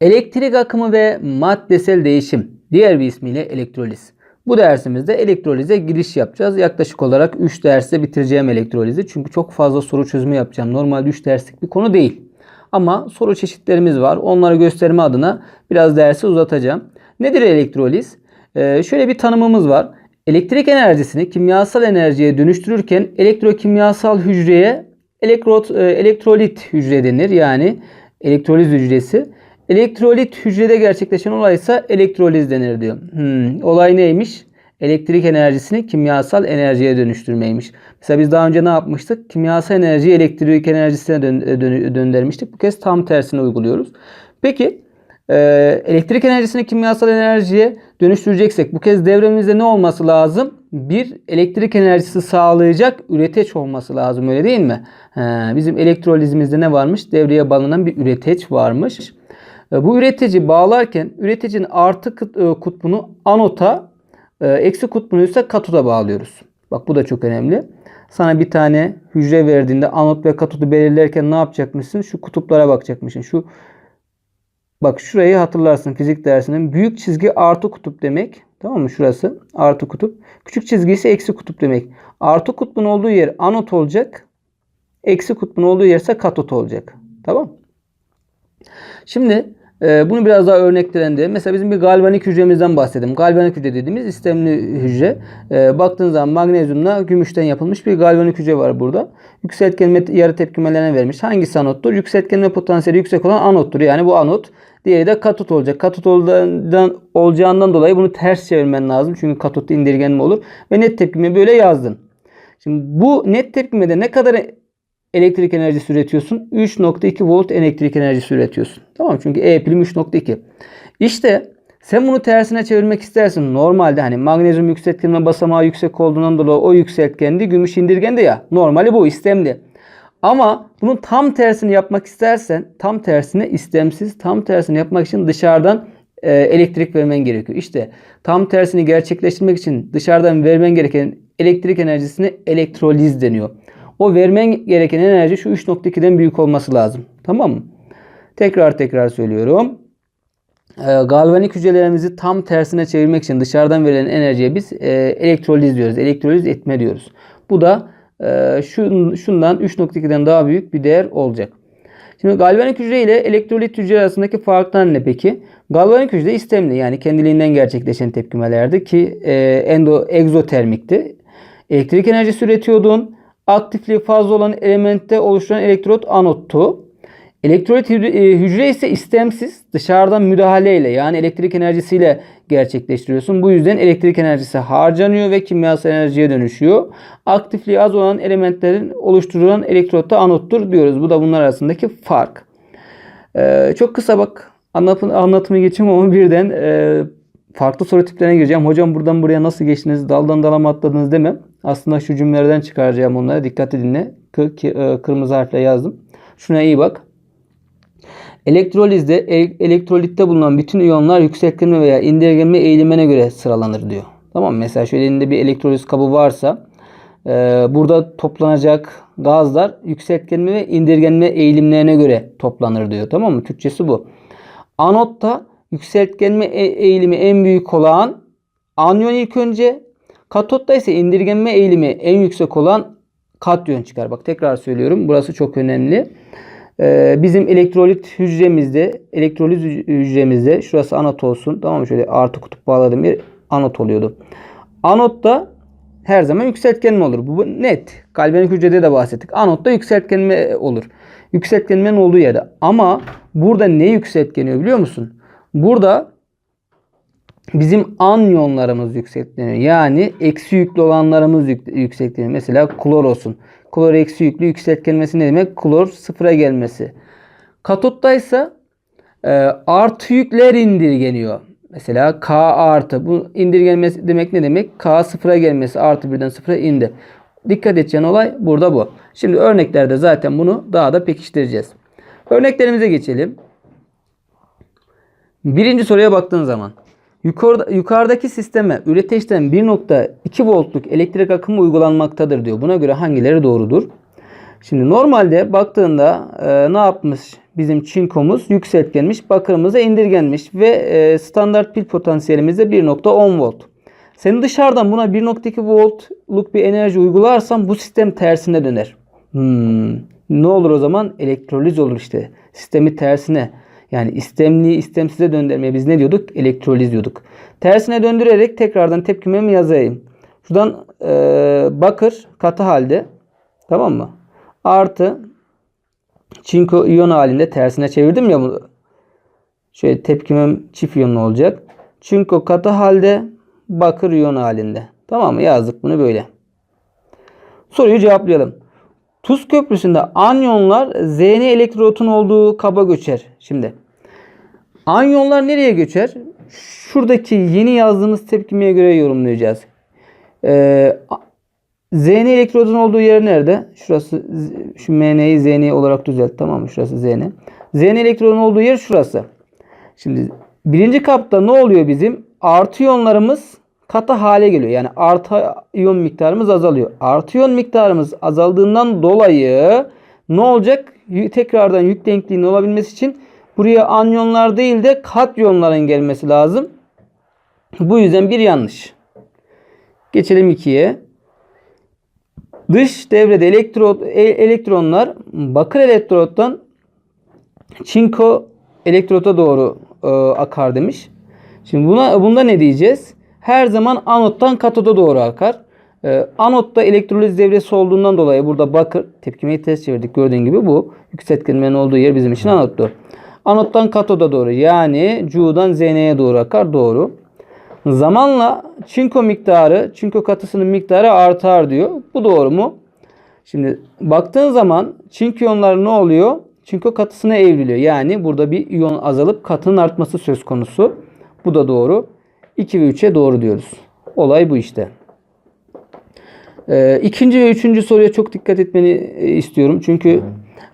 Elektrik akımı ve maddesel değişim. Diğer bir ismiyle elektroliz. Bu dersimizde elektrolize giriş yapacağız. Yaklaşık olarak 3 derste bitireceğim elektrolizi. Çünkü çok fazla soru çözümü yapacağım. Normalde 3 derslik bir konu değil. Ama soru çeşitlerimiz var. Onları gösterme adına biraz dersi uzatacağım. Nedir elektroliz? Ee, şöyle bir tanımımız var. Elektrik enerjisini kimyasal enerjiye dönüştürürken elektrokimyasal hücreye elektrot, e, elektrolit hücre denir. Yani elektroliz hücresi. Elektrolit hücrede gerçekleşen olay ise elektroliz denir diyor. Hmm, olay neymiş? Elektrik enerjisini kimyasal enerjiye dönüştürmeymiş. Mesela biz daha önce ne yapmıştık? Kimyasal enerjiyi elektrik enerjisine dön, dön, döndürmüştük. Bu kez tam tersini uyguluyoruz. Peki e, elektrik enerjisini kimyasal enerjiye dönüştüreceksek bu kez devremizde ne olması lazım? Bir elektrik enerjisi sağlayacak üreteç olması lazım öyle değil mi? He, bizim elektrolizimizde ne varmış? Devreye bağlanan bir üreteç varmış. E, bu üretici bağlarken üreticinin artı e, kutbunu anota, e, eksi kutbunu ise katoda bağlıyoruz. Bak bu da çok önemli. Sana bir tane hücre verdiğinde anot ve katodu belirlerken ne yapacakmışsın? Şu kutuplara bakacakmışsın. Şu Bak şurayı hatırlarsın fizik dersinin. Büyük çizgi artı kutup demek. Tamam mı? Şurası artı kutup. Küçük çizgi ise eksi kutup demek. Artı kutbun olduğu yer anot olacak. Eksi kutbun olduğu yer ise katot olacak. Tamam Şimdi e, bunu biraz daha örneklendi. Mesela bizim bir galvanik hücremizden bahsedelim. Galvanik hücre dediğimiz istemli hücre. E, baktığın zaman magnezyumla gümüşten yapılmış bir galvanik hücre var burada. Yükseltgenme yarı tepkimelerine vermiş. Hangisi anottur? Yükseltgenme potansiyeli yüksek olan anottur. Yani bu anot. Diğeri de katot olacak. Katot olduğundan, olacağından dolayı bunu ters çevirmen lazım. Çünkü katot indirgenme olur. Ve net tepkime böyle yazdın. Şimdi bu net tepkimede ne kadar elektrik enerjisi üretiyorsun? 3.2 volt elektrik enerjisi üretiyorsun. Tamam Çünkü E pilim 3.2. İşte sen bunu tersine çevirmek istersin. Normalde hani magnezyum yükseltgenme basamağı yüksek olduğundan dolayı o yükseltgendi, gümüş indirgendi ya. Normali bu istemli. Ama bunun tam tersini yapmak istersen tam tersine istemsiz tam tersini yapmak için dışarıdan e, elektrik vermen gerekiyor. İşte tam tersini gerçekleştirmek için dışarıdan vermen gereken elektrik enerjisine elektroliz deniyor. O vermen gereken enerji şu 3.2'den büyük olması lazım. Tamam mı? Tekrar tekrar söylüyorum. E, galvanik hücrelerimizi tam tersine çevirmek için dışarıdan verilen enerjiye biz e, elektroliz diyoruz. Elektroliz etme diyoruz. Bu da e, şundan 3.2'den daha büyük bir değer olacak. Şimdi galvanik hücre ile elektrolit hücre arasındaki farklar ne peki? Galvanik hücre istemli yani kendiliğinden gerçekleşen tepkimelerdi ki e, endo egzotermikti. Elektrik enerjisi üretiyordun. Aktifliği fazla olan elementte oluşturan elektrot anottu. Elektrolit e, hücre ise istemsiz dışarıdan müdahaleyle yani elektrik enerjisiyle gerçekleştiriyorsun. Bu yüzden elektrik enerjisi harcanıyor ve kimyasal enerjiye dönüşüyor. Aktifliği az olan elementlerin oluşturulan elektrot da anottur diyoruz. Bu da bunlar arasındaki fark. Ee, çok kısa bak anlatım, anlatımı geçeyim ama birden e, farklı soru tiplerine gireceğim. Hocam buradan buraya nasıl geçtiniz? Daldan dala mı atladınız demem. Aslında şu cümlelerden çıkaracağım onları. Dikkatli dinle. E, kırmızı harfle yazdım. Şuna iyi bak. Elektrolizde elektrolitte bulunan bütün iyonlar yükseltgenme veya indirgenme eğilimine göre sıralanır diyor. Tamam mı? Mesela şöyle elinde bir elektroliz kabı varsa e, burada toplanacak gazlar yükseltgenme ve indirgenme eğilimlerine göre toplanır diyor. Tamam mı? Türkçesi bu. Anotta yükseltgenme e, eğilimi en büyük olan anyon ilk önce. Katotta ise indirgenme eğilimi en yüksek olan katyon çıkar. Bak tekrar söylüyorum. Burası çok önemli. Ee, bizim elektrolit hücremizde, elektrolit hücremizde şurası anot olsun. Tamam mı? Şöyle artı kutup bağladığım yer anot oluyordu. Anotta her zaman yükseltgenme olur. Bu net. Galvanik hücrede de bahsettik. Anotta yükseltgenme olur. Yükseltgenmenin olduğu yerde. Ama burada ne yükseltgeniyor biliyor musun? Burada bizim anyonlarımız yükseltleniyor. Yani eksi yüklü olanlarımız yükseltleniyor. Mesela klor olsun. Klor eksi yüklü yükseltgenmesi ne demek? Klor sıfıra gelmesi. Katottaysa e, artı yükler indirgeniyor. Mesela K artı. Bu indirgenmesi demek ne demek? K sıfıra gelmesi artı birden sıfıra indi. Dikkat edeceğin olay burada bu. Şimdi örneklerde zaten bunu daha da pekiştireceğiz. Örneklerimize geçelim. Birinci soruya baktığın zaman yukarıda, yukarıdaki sisteme üreteçten 1.2 voltluk elektrik akımı uygulanmaktadır diyor. Buna göre hangileri doğrudur? Şimdi normalde baktığında e, ne yapmış bizim çinkomuz yükseltgenmiş, bakırımız da indirgenmiş ve e, standart pil potansiyelimiz de 1.10 volt. Sen dışarıdan buna 1.2 voltluk bir enerji uygularsan bu sistem tersine döner. Hmm. Ne olur o zaman? Elektroliz olur işte. Sistemi tersine. Yani istemliği istemsize döndürmeye biz ne diyorduk? Elektroliz diyorduk. Tersine döndürerek tekrardan tepkimemi yazayım. Şuradan e, bakır katı halde tamam mı? Artı çinko iyon halinde tersine çevirdim ya bunu. Şöyle tepkimem çift iyonlu olacak. Çinko katı halde bakır iyon halinde. Tamam mı? Yazdık bunu böyle. Soruyu cevaplayalım. Tuz köprüsünde anyonlar Zn elektrotun olduğu kaba göçer. Şimdi anyonlar nereye göçer? Şuradaki yeni yazdığımız tepkimeye göre yorumlayacağız. Ee, Zn elektrodun olduğu yer nerede? Şurası şu Mn'yi Zn olarak düzelt tamam mı? Şurası Zn. Zn elektrodun olduğu yer şurası. Şimdi birinci kapta ne oluyor bizim? Artı iyonlarımız katı hale geliyor. Yani artı iyon miktarımız azalıyor. Artı iyon miktarımız azaldığından dolayı ne olacak? Tekrardan yük denkliğinin olabilmesi için buraya anyonlar değil de katyonların gelmesi lazım. Bu yüzden bir yanlış. Geçelim 2'ye. Dış devrede elektro, e- elektronlar bakır elektrottan çinko elektrota doğru e, akar demiş. Şimdi buna bunda ne diyeceğiz? Her zaman anottan katoda doğru akar. E, anotta elektroliz devresi olduğundan dolayı burada bakır tepkimeyi ters çevirdik gördüğün gibi bu yükseltgenmenin olduğu yer bizim için anottu. Anottan katoda doğru yani Cu'dan Zn'ye doğru akar doğru. Zamanla çinko miktarı, çinko katısının miktarı artar diyor. Bu doğru mu? Şimdi baktığın zaman çinko iyonları ne oluyor? Çinko katısına evriliyor. Yani burada bir iyon azalıp katının artması söz konusu. Bu da doğru. 2 ve 3'e doğru diyoruz. Olay bu işte. Ee, ikinci ve üçüncü soruya çok dikkat etmeni e, istiyorum. Çünkü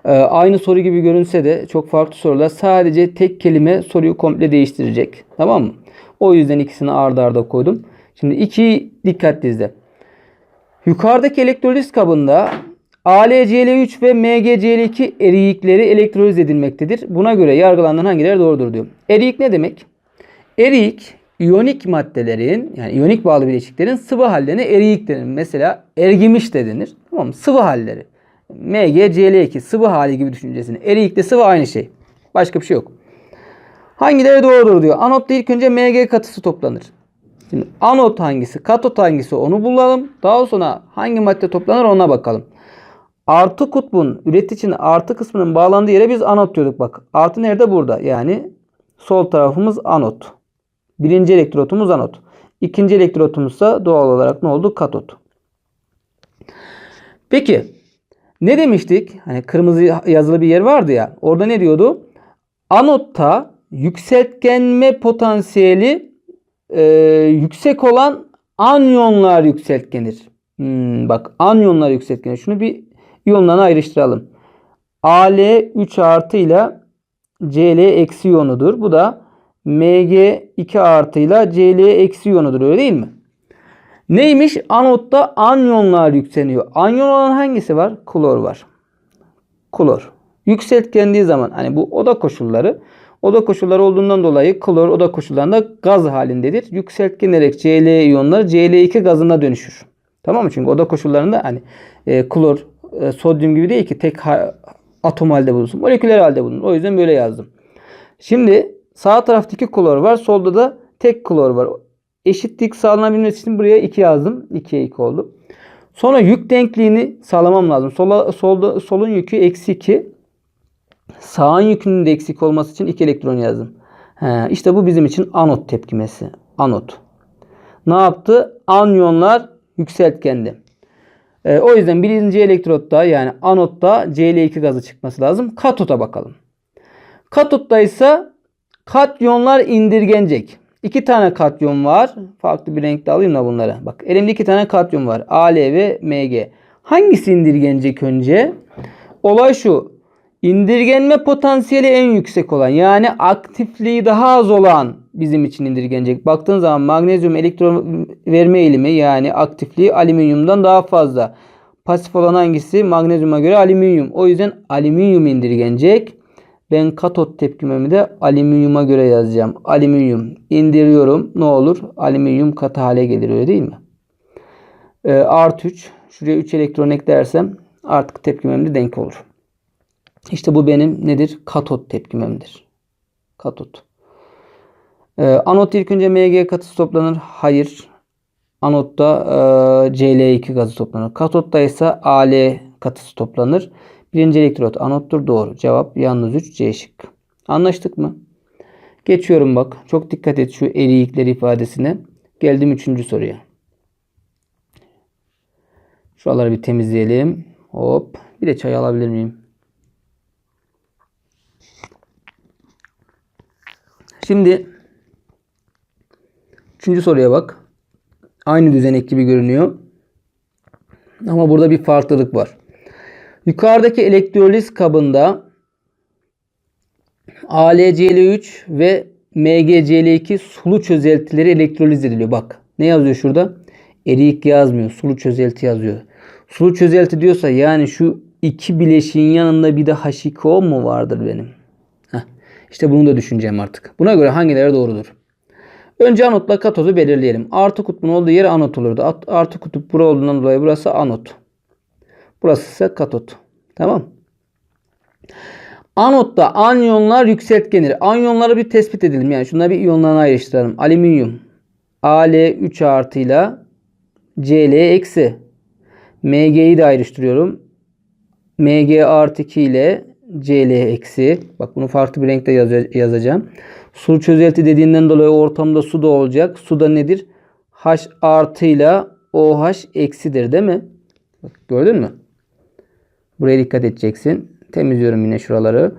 e, aynı soru gibi görünse de çok farklı sorular. Sadece tek kelime soruyu komple değiştirecek. Tamam mı? O yüzden ikisini arda arda koydum. Şimdi iki dikkatli izle. Yukarıdaki elektroliz kabında AlCl3 ve MgCl2 eriyikleri elektroliz edilmektedir. Buna göre yargılanan hangileri doğrudur diyor. Eriyik ne demek? Eriyik iyonik maddelerin yani iyonik bağlı bileşiklerin sıvı hallerine eriyik denir. Mesela ergimiş de denir. Tamam mı? Sıvı halleri. MgCl2 sıvı hali gibi düşüncesini. Eriyik de sıvı aynı şey. Başka bir şey yok. Hangileri doğrudur diyor. Anotta ilk önce Mg katısı toplanır. Şimdi anot hangisi, katot hangisi onu bulalım. Daha sonra hangi madde toplanır ona bakalım. Artı kutbun üreticinin artı kısmının bağlandığı yere biz anot diyorduk bak. Artı nerede? Burada. Yani sol tarafımız anot. Birinci elektrotumuz anot. İkinci elektrotumuzsa doğal olarak ne oldu? Katot. Peki ne demiştik? Hani kırmızı yazılı bir yer vardı ya. Orada ne diyordu? Anotta yükseltgenme potansiyeli e, yüksek olan anyonlar yükseltgenir. Hmm, bak anyonlar yükseltgenir. Şunu bir iyonlarına ayrıştıralım. Al 3 artı ile Cl eksi iyonudur. Bu da Mg 2 artı ile Cl eksi iyonudur. Öyle değil mi? Neymiş? Anotta anyonlar yükseliyor. Anyon olan hangisi var? Klor var. Klor. Yükseltgendiği zaman hani bu oda koşulları oda koşulları olduğundan dolayı klor oda koşullarında gaz halindedir. Yükseltgenerek Cl iyonları Cl2 gazına dönüşür. Tamam mı? Çünkü oda koşullarında hani e, klor e, sodyum gibi değil ki tek ha- atom halde bulunsun. Moleküler halde bulunur. O yüzden böyle yazdım. Şimdi sağ taraftaki klor var. Solda da tek klor var. Eşitlik sağlanabilmesi için buraya 2 yazdım. 2'ye 2 oldu. Sonra yük denkliğini sağlamam lazım. Sola, solda, solun yükü eksi 2. Sağın yükünün de eksik olması için 2 elektron yazdım. He, işte bu bizim için anot tepkimesi. Anot. Ne yaptı? Anyonlar yükseltgendi. E, o yüzden birinci elektrotta yani anotta Cl2 gazı çıkması lazım. Katota bakalım. Katotta ise katyonlar indirgenecek. İki tane katyon var. Farklı bir renkte alayım da bunları. Bak elimde iki tane katyon var. Al ve Mg. Hangisi indirgenecek önce? Olay şu. İndirgenme potansiyeli en yüksek olan yani aktifliği daha az olan bizim için indirgenecek. Baktığın zaman magnezyum elektron verme eğilimi yani aktifliği alüminyumdan daha fazla. Pasif olan hangisi? Magnezyuma göre alüminyum. O yüzden alüminyum indirgenecek. Ben katot tepkimemi de alüminyuma göre yazacağım. Alüminyum indiriyorum. Ne olur? Alüminyum katı hale gelir öyle değil mi? Ee, artı 3. Şuraya 3 elektron eklersem artık tepkimem de denk olur. İşte bu benim nedir? Katot tepkimemdir. Katot. Ee, anot ilk önce Mg katısı toplanır. Hayır. Anotta e, Cl2 gazı toplanır. Katotta ise Al katısı toplanır. Birinci elektrot anottur. Doğru. Cevap yalnız 3 C şıkkı. Anlaştık mı? Geçiyorum bak. Çok dikkat et şu eriyikler ifadesine. Geldim üçüncü soruya. Şuraları bir temizleyelim. Hop. Bir de çay alabilir miyim? Şimdi üçüncü soruya bak. Aynı düzenek gibi görünüyor. Ama burada bir farklılık var. Yukarıdaki elektroliz kabında AlCl3 ve MgCl2 sulu çözeltileri elektroliz ediliyor. Bak ne yazıyor şurada? Eriyik yazmıyor. Sulu çözelti yazıyor. Sulu çözelti diyorsa yani şu iki bileşiğin yanında bir de H2O mu vardır benim? Heh. İşte bunu da düşüneceğim artık. Buna göre hangileri doğrudur? Önce anotla katozu belirleyelim. Artı kutbun olduğu yer anot olurdu. Artı kutup bura olduğundan dolayı burası anot. Burası ise katot. Tamam. Anotta anyonlar yükseltgenir. Anyonları bir tespit edelim. Yani şunları bir iyonlarına ayrıştıralım. Alüminyum. Al3 artıyla Cl eksi. Mg'yi de ayrıştırıyorum. Mg artı 2 ile Cl eksi. Bak bunu farklı bir renkte yaz yazacağım. Su çözelti dediğinden dolayı ortamda su da olacak. Su da nedir? H artıyla OH eksidir değil mi? Bak, gördün mü? Buraya dikkat edeceksin. Temizliyorum yine şuraları.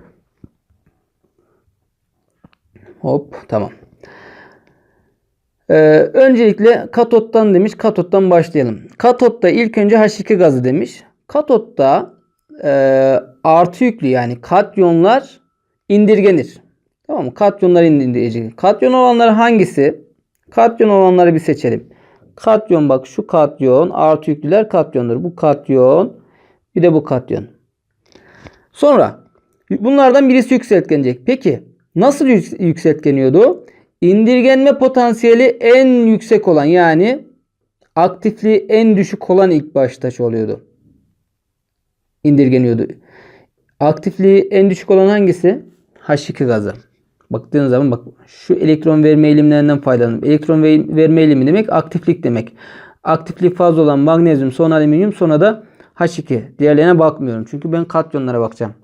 Hop tamam. Ee, öncelikle katottan demiş. Katottan başlayalım. Katotta ilk önce H2 gazı demiş. Katotta e, artı yüklü yani katyonlar indirgenir. Tamam mı? Katyonlar indirecek. Katyon olanlar hangisi? Katyon olanları bir seçelim. Katyon bak şu katyon artı yüklüler katyondur. Bu katyon bir de bu katyon. Sonra bunlardan birisi yükseltgenecek. Peki nasıl yükseltgeniyordu? İndirgenme potansiyeli en yüksek olan yani aktifliği en düşük olan ilk baştaş oluyordu. İndirgeniyordu. Aktifliği en düşük olan hangisi? H2 gazı. Baktığınız zaman bak şu elektron verme eğilimlerinden faydalanın. Elektron verme eğilimi demek aktiflik demek. Aktiflik fazla olan magnezyum sonra alüminyum sonra da H2. Diğerlerine bakmıyorum. Çünkü ben katyonlara bakacağım.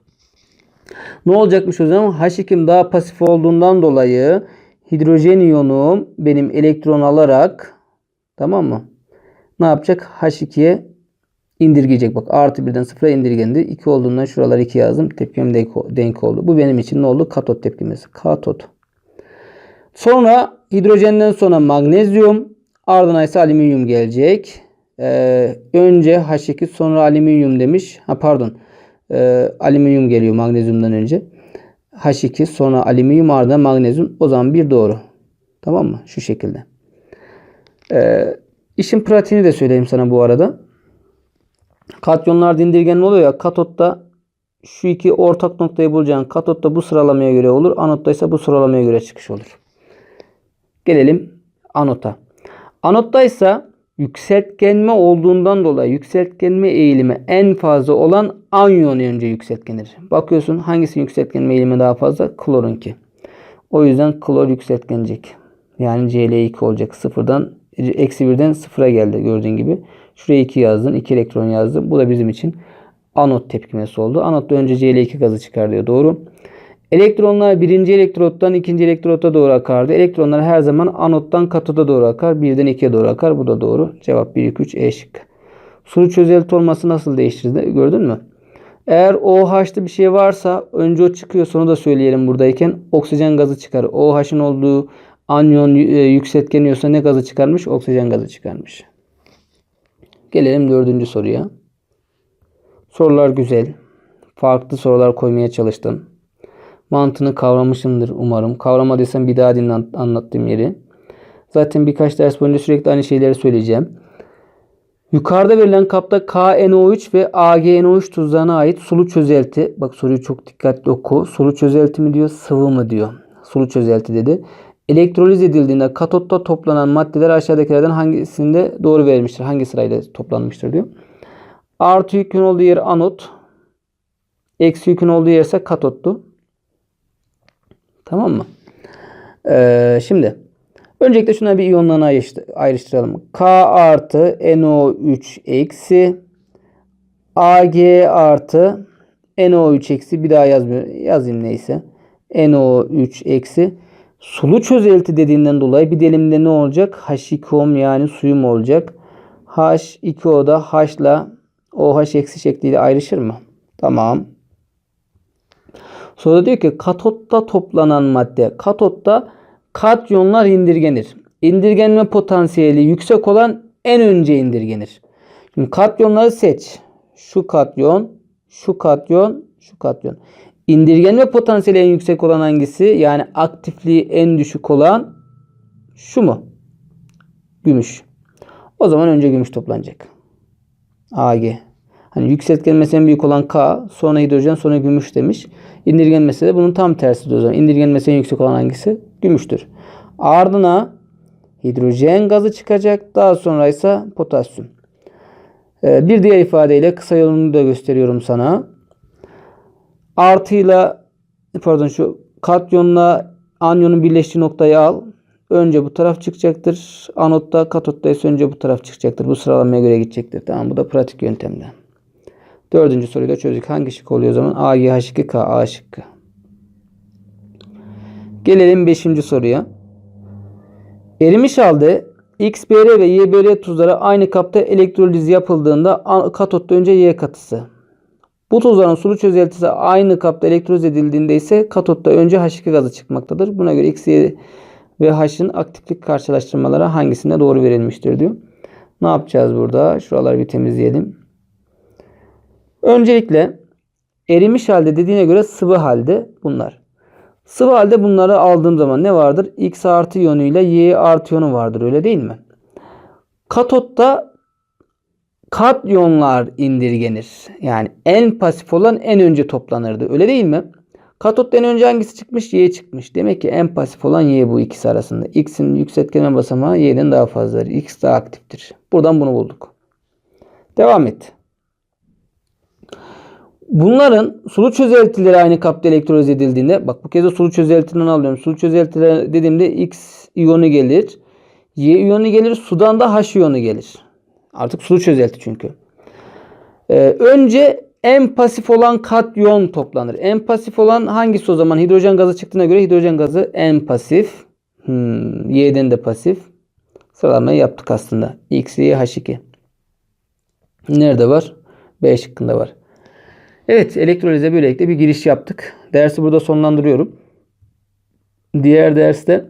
Ne olacakmış o zaman? H2'm daha pasif olduğundan dolayı hidrojen iyonum benim elektron alarak tamam mı? Ne yapacak? H2'ye indirgeyecek. Bak artı birden sıfıra indirgendi. 2 olduğundan şuralar 2 yazdım. Tepkim denk oldu. Bu benim için ne oldu? Katot tepkimesi. Katot. Sonra hidrojenden sonra magnezyum ardına ise alüminyum gelecek. Ee, önce H2 sonra alüminyum demiş. Ha pardon. Ee, alüminyum geliyor magnezyumdan önce. H2 sonra alüminyum ardından magnezyum. O zaman bir doğru. Tamam mı? Şu şekilde. Ee, işin pratiğini de söyleyeyim sana bu arada. Katyonlar indirgen oluyor ya katotta şu iki ortak noktayı bulacaksın. Katotta bu sıralamaya göre olur. Anotta ise bu sıralamaya göre çıkış olur. Gelelim anota. Anotta ise yükseltgenme olduğundan dolayı yükseltgenme eğilimi en fazla olan anyon önce yükseltgenir. Bakıyorsun hangisi yükseltgenme eğilimi daha fazla? Klorunki. O yüzden klor yükseltgenecek. Yani Cl2 olacak. Sıfırdan eksi birden sıfıra geldi gördüğün gibi. Şuraya 2 yazdın. 2 elektron yazdım. Bu da bizim için anot tepkimesi oldu. Anotta önce Cl2 gazı çıkarılıyor. Doğru. Elektronlar birinci elektrottan ikinci elektrota doğru akardı. Elektronlar her zaman anottan katoda doğru akar. Birden ikiye doğru akar. Bu da doğru. Cevap 1, 2, 3 E şıkkı. Sulu çözelti olması nasıl değiştirdi? Gördün mü? Eğer OH'lı bir şey varsa önce o çıkıyor. Sonra da söyleyelim buradayken. Oksijen gazı çıkar. OH'ın olduğu anyon yükseltgeniyorsa ne gazı çıkarmış? Oksijen gazı çıkarmış. Gelelim dördüncü soruya. Sorular güzel. Farklı sorular koymaya çalıştım. Mantığını kavramışımdır umarım. Kavramadıysan bir daha dinle anlattığım yeri. Zaten birkaç ders boyunca sürekli aynı şeyleri söyleyeceğim. Yukarıda verilen kapta KNO3 ve AgNO3 tuzlarına ait sulu çözelti. Bak soruyu çok dikkatli oku. Sulu çözelti mi diyor, sıvı mı diyor. Sulu çözelti dedi. Elektroliz edildiğinde katotta toplanan maddeler aşağıdakilerden hangisinde doğru verilmiştir? Hangi sırayla toplanmıştır diyor. Artı yükün olduğu yer anot. Eksi yükün olduğu yer ise katottu. Tamam mı? Ee, şimdi öncelikle şuna bir iyonlarını ayrıştı- ayrıştıralım. K artı NO3 eksi Ag artı NO3 eksi bir daha yazmıyor. Yazayım neyse. NO3 eksi sulu çözelti dediğinden dolayı bir dilimde ne olacak? H2O yani suyum olacak. H2O'da H ile OH eksi şekliyle ayrışır mı? Tamam. Sonra diyor ki katotta toplanan madde. Katotta katyonlar indirgenir. İndirgenme potansiyeli yüksek olan en önce indirgenir. Şimdi katyonları seç. Şu katyon, şu katyon, şu katyon. İndirgenme potansiyeli en yüksek olan hangisi? Yani aktifliği en düşük olan şu mu? Gümüş. O zaman önce gümüş toplanacak. Ag. Hani yükseltgenmesi en büyük olan K, sonra hidrojen, sonra gümüş demiş. İndirgenmesi de bunun tam tersidir o zaman. İndirgenmesi en yüksek olan hangisi? Gümüştür. Ardına hidrojen gazı çıkacak. Daha sonra ise potasyum. Ee, bir diğer ifadeyle kısa yolunu da gösteriyorum sana. Artıyla pardon şu katyonla anyonun birleştiği noktayı al. Önce bu taraf çıkacaktır. Anotta katotta ise önce bu taraf çıkacaktır. Bu sıralamaya göre gidecektir. Tamam bu da pratik yöntemden. Dördüncü soruyu da çözdük. Hangi şık oluyor o zaman? A, G, H, 2, K, A şıkkı. Gelelim beşinci soruya. Erimiş halde XBr ve YBr tuzları aynı kapta elektroliz yapıldığında katotta önce Y katısı. Bu tuzların sulu çözeltisi aynı kapta elektroliz edildiğinde ise katotta önce H2 gazı çıkmaktadır. Buna göre X, Y ve H'ın aktiflik karşılaştırmaları hangisinde doğru verilmiştir diyor. Ne yapacağız burada? Şuraları bir temizleyelim. Öncelikle erimiş halde dediğine göre sıvı halde bunlar. Sıvı halde bunları aldığım zaman ne vardır? X artı iyonu ile Y artı iyonu vardır öyle değil mi? Katotta katyonlar indirgenir. Yani en pasif olan en önce toplanırdı. Öyle değil mi? Katotta en önce hangisi çıkmış? Y çıkmış. Demek ki en pasif olan Y bu ikisi arasında. X'in yükseltgenme basamağı Y'den daha fazladır. X daha aktiftir. Buradan bunu bulduk. Devam et. Bunların sulu çözeltileri aynı kapta elektroliz edildiğinde bak bu kez de sulu çözeltiden alıyorum. Sulu çözeltiler dediğimde X iyonu gelir. Y iyonu gelir. Sudan da H iyonu gelir. Artık sulu çözelti çünkü. Ee, önce en pasif olan katyon toplanır. En pasif olan hangisi o zaman? Hidrojen gazı çıktığına göre hidrojen gazı en pasif. Hmm, Y'den de pasif. Sıralamayı yaptık aslında. X, Y, H2. Nerede var? B şıkkında var. Evet elektrolize böylelikle bir giriş yaptık. Dersi burada sonlandırıyorum. Diğer derste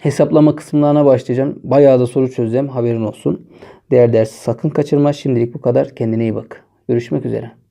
hesaplama kısımlarına başlayacağım. Bayağı da soru çözeceğim haberin olsun. Diğer dersi sakın kaçırma. Şimdilik bu kadar. Kendine iyi bak. Görüşmek üzere.